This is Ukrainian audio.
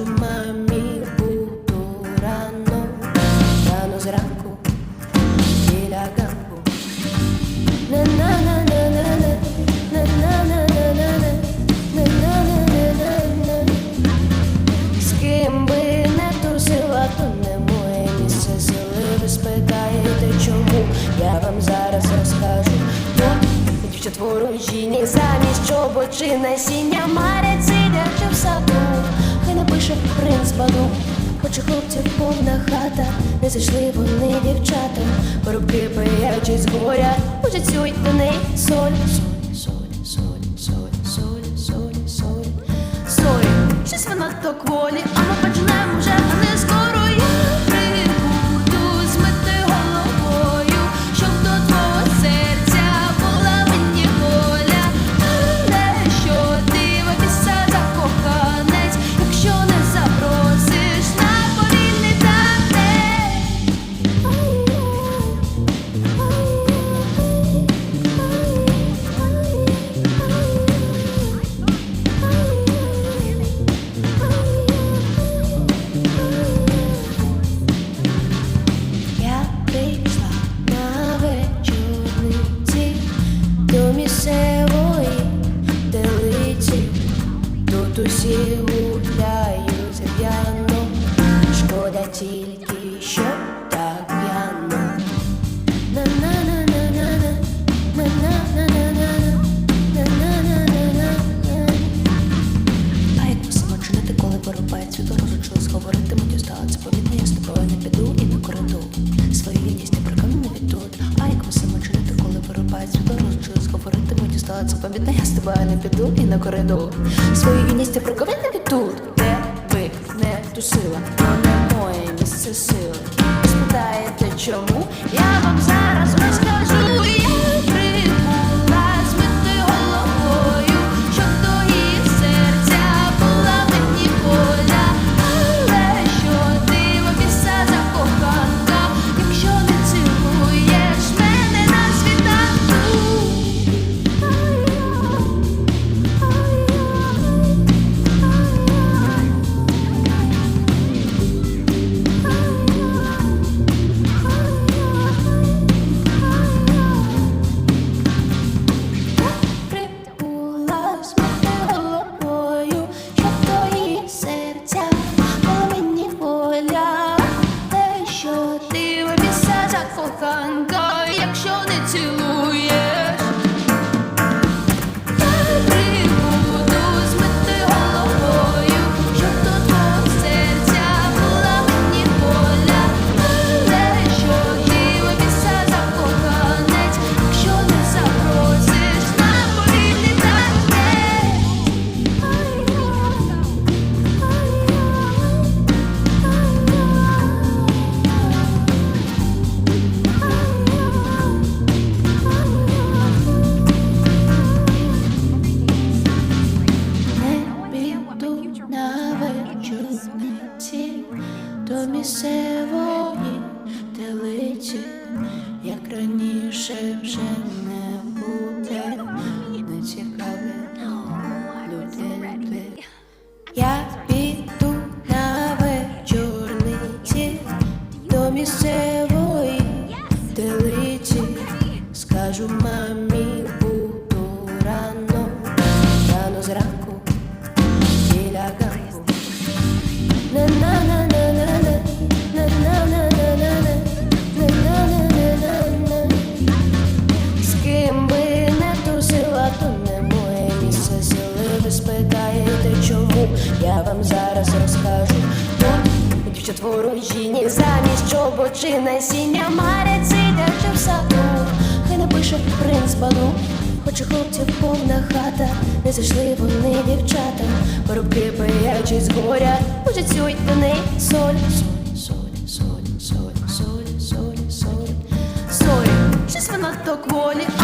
Скажу мамі буду рано, рано зранку біля ганку. З ким би не тусила, не моє місце сили. Ви спитаєте, чому я вам зараз розкажу. Я дівчат ворожіння замість чобочи насіння має. Хай принц Балу. Хоче хлопців повна хата, не зайшли вони дівчата, коробки пиячі з горя, уже цюють до неї. Соль, соль, соль, соль, соль, соль, соль, соль, соль. Щось вона то кволі, а ми почнемо але це пам'ятне, я з тобою не піду і на коридор. Свої юність я проковити тут, де би не тусила. Місцевої телиці, як раніше вже не буде, не цікаві люди. Я піду на вечорниці до місцевої телиці, скажу мамі ворожінь замість чобочі насіння марять, сидячи в саду, хай напише принц балу, Хоче хлопців повна хата, не зайшли вони дівчата, Порубки пиячі з горя, пожицюють до неї соль. Щось вона хто кволі.